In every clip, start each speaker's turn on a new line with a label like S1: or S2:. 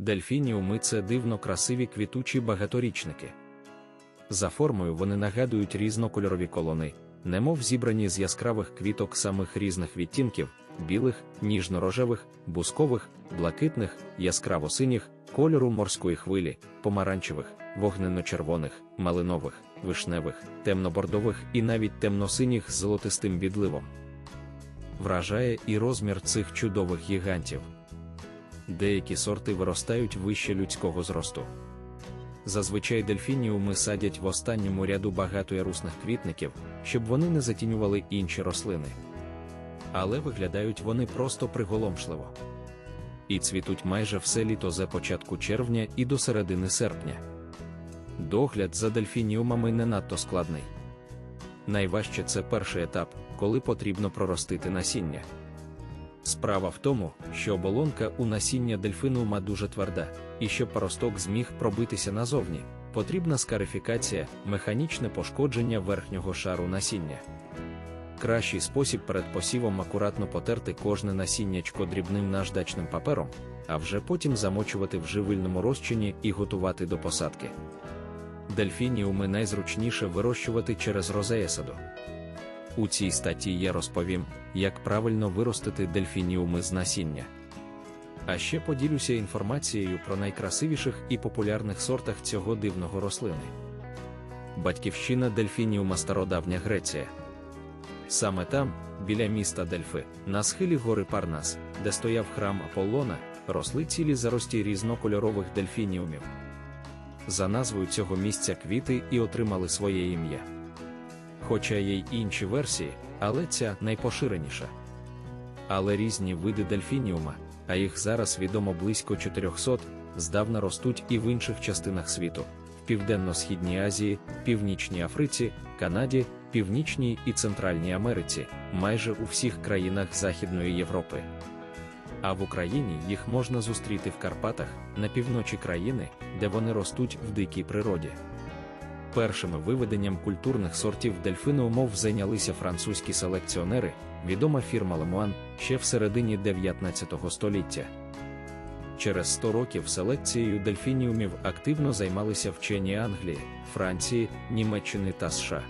S1: Дельфініуми це дивно красиві квітучі багаторічники. За формою вони нагадують різнокольорові колони, немов зібрані з яскравих квіток самих різних відтінків: білих, ніжно-рожевих, бускових, блакитних, яскраво-синіх, кольору морської хвилі, помаранчевих, вогненно-червоних, малинових, вишневих, темно-бордових і навіть темно-синіх з золотистим відливом. Вражає і розмір цих чудових гігантів. Деякі сорти виростають вище людського зросту. Зазвичай дельфініуми садять в останньому ряду багатоярусних квітників, щоб вони не затінювали інші рослини. Але виглядають вони просто приголомшливо. І цвітуть майже все літо за початку червня і до середини серпня. Догляд за дельфініумами не надто складний. Найважче це перший етап, коли потрібно проростити насіння. Справа в тому, що оболонка у насіння дельфінуума дуже тверда, і щоб паросток зміг пробитися назовні, потрібна скарифікація, механічне пошкодження верхнього шару насіння. Кращий спосіб перед посівом акуратно потерти кожне насіннячко дрібним наждачним папером, а вже потім замочувати в живильному розчині і готувати до посадки. Дельфініуми найзручніше вирощувати через розеясаду. У цій статті я розповім, як правильно виростити дельфініуми з насіння. А ще поділюся інформацією про найкрасивіших і популярних сортах цього дивного рослини. Батьківщина дельфініума стародавня Греція. Саме там, біля міста Дельфи, на схилі гори Парнас, де стояв храм Аполлона, росли цілі зарості різнокольорових дельфініумів. За назвою цього місця квіти і отримали своє ім'я. Хоча є й інші версії, але ця найпоширеніша. Але різні види дельфініума, а їх зараз відомо близько 400, здавна ростуть і в інших частинах світу: в Південно-Східній Азії, Північній Африці, Канаді, Північній і Центральній Америці, майже у всіх країнах Західної Європи. А в Україні їх можна зустріти в Карпатах, на півночі країни, де вони ростуть в дикій природі. Першими виведенням культурних сортів дельфиноумов зайнялися французькі селекціонери, відома фірма Лемуан, ще в середині 19 століття. Через 100 років селекцією дельфініумів активно займалися вчені Англії, Франції, Німеччини та США.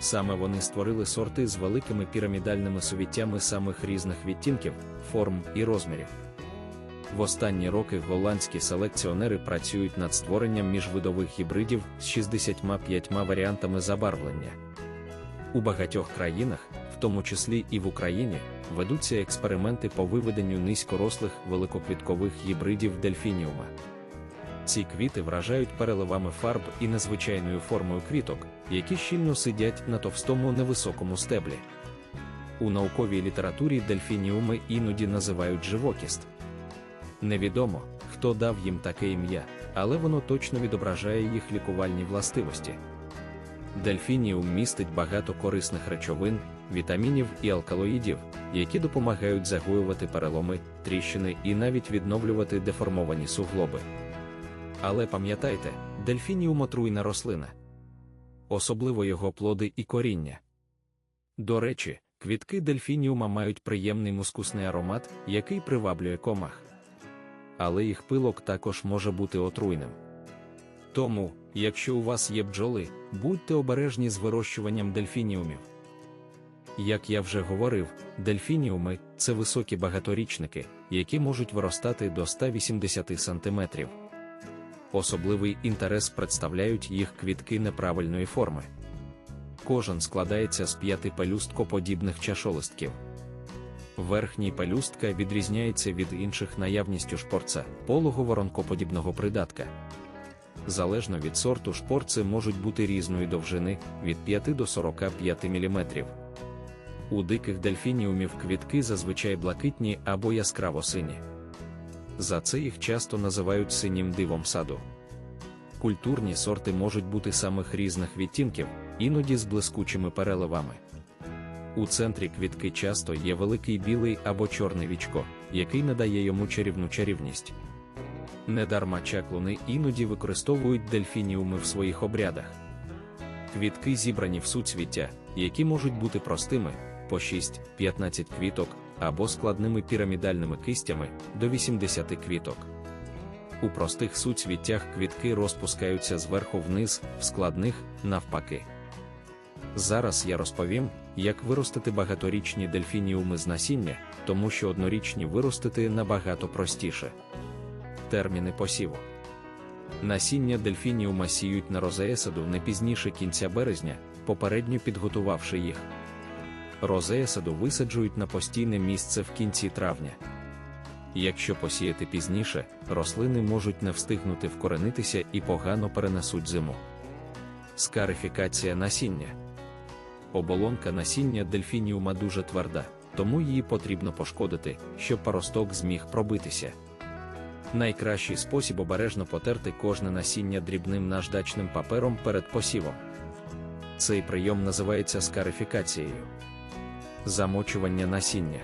S1: Саме вони створили сорти з великими пірамідальними сувіттями самих різних відтінків, форм і розмірів. В останні роки голландські селекціонери працюють над створенням міжвидових гібридів з 65 варіантами забарвлення. У багатьох країнах, в тому числі і в Україні, ведуться експерименти по виведенню низькорослих великоквіткових гібридів дельфініума. Ці квіти вражають переливами фарб і незвичайною формою квіток, які щільно сидять на товстому невисокому стеблі. У науковій літературі дельфініуми іноді називають живокіст. Невідомо, хто дав їм таке ім'я, але воно точно відображає їх лікувальні властивості. Дельфініум містить багато корисних речовин, вітамінів і алкалоїдів, які допомагають загоювати переломи, тріщини і навіть відновлювати деформовані суглоби. Але пам'ятайте, дельфініум отруйна рослина, особливо його плоди і коріння. До речі, квітки дельфініума мають приємний мускусний аромат, який приваблює комах. Але їх пилок також може бути отруйним. Тому, якщо у вас є бджоли, будьте обережні з вирощуванням дельфініумів. Як я вже говорив, дельфініуми це високі багаторічники, які можуть виростати до 180 см. Особливий інтерес представляють їх квітки неправильної форми. Кожен складається з п'яти пелюсткоподібних чашолистків. Верхній пелюстка відрізняється від інших наявністю шпорца, полого воронкоподібного придатка. Залежно від сорту шпорци можуть бути різної довжини від 5 до 45 мм. У диких дельфініумів квітки зазвичай блакитні або яскраво сині. За це їх часто називають синім дивом саду. Культурні сорти можуть бути самих різних відтінків, іноді з блискучими переливами. У центрі квітки часто є великий білий або чорний вічко, який надає йому чарівну чарівність. Недарма чаклуни іноді використовують дельфініуми в своїх обрядах. Квітки зібрані в суцвіття, які можуть бути простими по 6-15 квіток або складними пірамідальними кистями до 80 квіток. у простих суцвіттях квітки розпускаються зверху вниз, в складних навпаки. Зараз я розповім, як виростити багаторічні дельфініуми з насіння, тому що однорічні виростити набагато простіше. Терміни посіву. Насіння дельфініума сіють на розеесаду не пізніше кінця березня, попередньо підготувавши їх. Розеесаду висаджують на постійне місце в кінці травня. Якщо посіяти пізніше, рослини можуть не встигнути вкоренитися і погано перенесуть зиму. Скарифікація насіння. Оболонка насіння дельфініума дуже тверда, тому її потрібно пошкодити, щоб паросток зміг пробитися. Найкращий спосіб обережно потерти кожне насіння дрібним наждачним папером перед посівом. Цей прийом називається скарифікацією. Замочування насіння.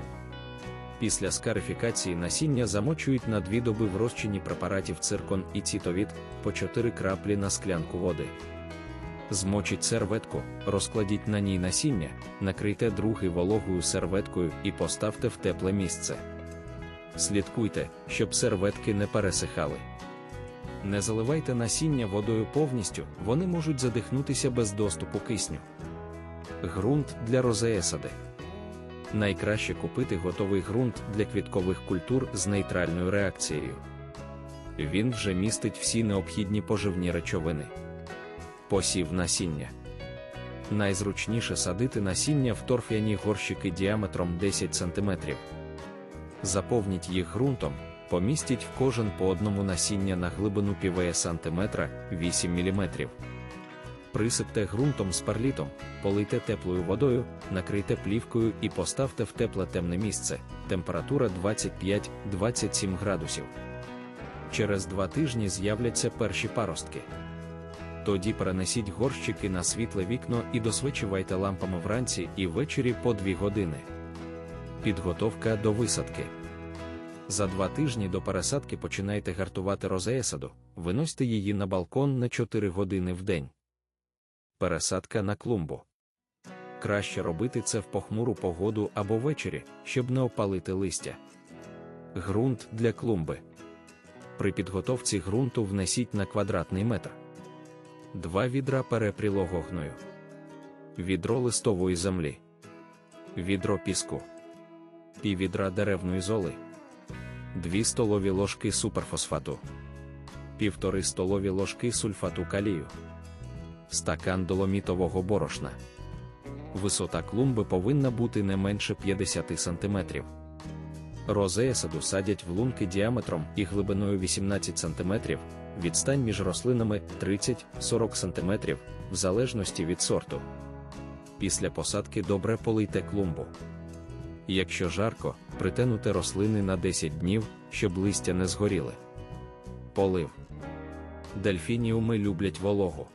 S1: Після скарифікації насіння замочують на дві доби в розчині препаратів циркон і цитовід по 4 краплі на склянку води. Змочіть серветку, розкладіть на ній насіння, накрийте другий вологою серветкою і поставте в тепле місце. Слідкуйте, щоб серветки не пересихали. Не заливайте насіння водою повністю, вони можуть задихнутися без доступу кисню. Ґрунт для розеесади. Найкраще купити готовий ґрунт для квіткових культур з нейтральною реакцією. Він вже містить всі необхідні поживні речовини. Посів насіння. Найзручніше садити насіння в торф'яні горщики діаметром 10 см. Заповніть їх ґрунтом, помістіть в кожен по одному насіння на глибину півеє сантиметра 8 мм. Присипте ґрунтом з перлітом, полийте теплою водою, накрийте плівкою і поставте в тепле темне місце, температура 25-27 градусів. Через два тижні з'являться перші паростки. Тоді перенесіть горщики на світле вікно і досвечивайте лампами вранці і ввечері по 2 години. Підготовка до висадки. За два тижні до пересадки починайте гартувати розеесаду, виносьте її на балкон на 4 години в день. Пересадка на клумбу. Краще робити це в похмуру погоду або ввечері, щоб не опалити листя. Грунт для клумби. При підготовці ґрунту внесіть на квадратний метр. Два відра перепрілого гною. Відро листової землі. Відро піску. Піввідра деревної золи. 2 столові ложки суперфосфату. Півтори столові ложки сульфату калію. Стакан доломітового борошна. Висота клумби повинна бути не менше 50 см. Розеясаду садять в лунки діаметром і глибиною 18 см, відстань між рослинами 30-40 см, в залежності від сорту. Після посадки добре полийте клумбу. Якщо жарко, притенуте рослини на 10 днів, щоб листя не згоріли. Полив. Дельфініуми люблять вологу.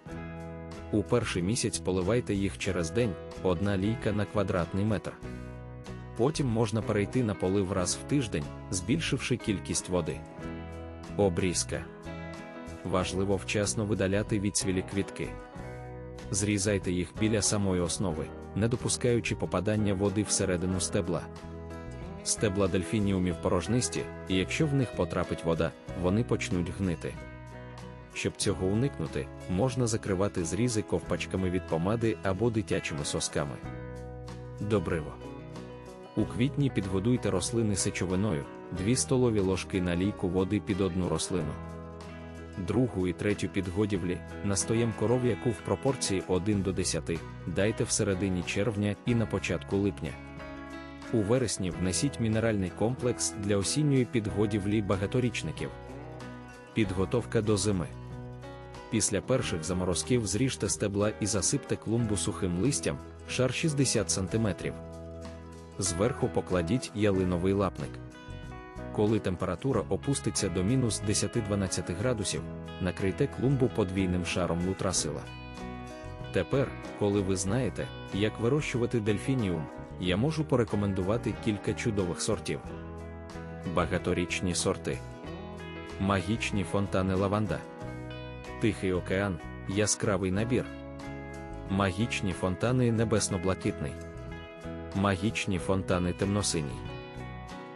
S1: У перший місяць поливайте їх через день, одна лійка на квадратний метр. Потім можна перейти на полив раз в тиждень, збільшивши кількість води. Обрізка. Важливо вчасно видаляти відсвілі квітки. Зрізайте їх біля самої основи, не допускаючи попадання води всередину стебла. Стебла дельфініумів порожнисті, і якщо в них потрапить вода, вони почнуть гнити. Щоб цього уникнути, можна закривати зрізи ковпачками від помади або дитячими сосками. Добриво. У квітні підгодуйте рослини сечовиною, 2 столові ложки на лійку води під одну рослину. Другу і третю підгодівлі, настоєм коров'яку в пропорції 1 до 10, дайте в середині червня і на початку липня. У вересні внесіть мінеральний комплекс для осінньої підгодівлі багаторічників. Підготовка до зими. Після перших заморозків зріжте стебла і засипте клумбу сухим листям, шар 60 см. Зверху покладіть ялиновий лапник. Коли температура опуститься до мінус 10-12 градусів, накрийте клумбу подвійним шаром лутрасила. Тепер, коли ви знаєте, як вирощувати дельфініум, я можу порекомендувати кілька чудових сортів. Багаторічні сорти, магічні фонтани лаванда, Тихий океан, яскравий набір, магічні фонтани небесно-блакитний, магічні фонтани темносиній,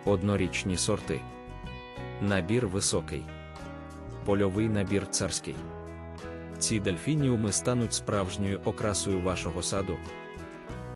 S1: однорічні сорти, набір високий, польовий набір царський. Ці дельфініуми стануть справжньою окрасою вашого саду,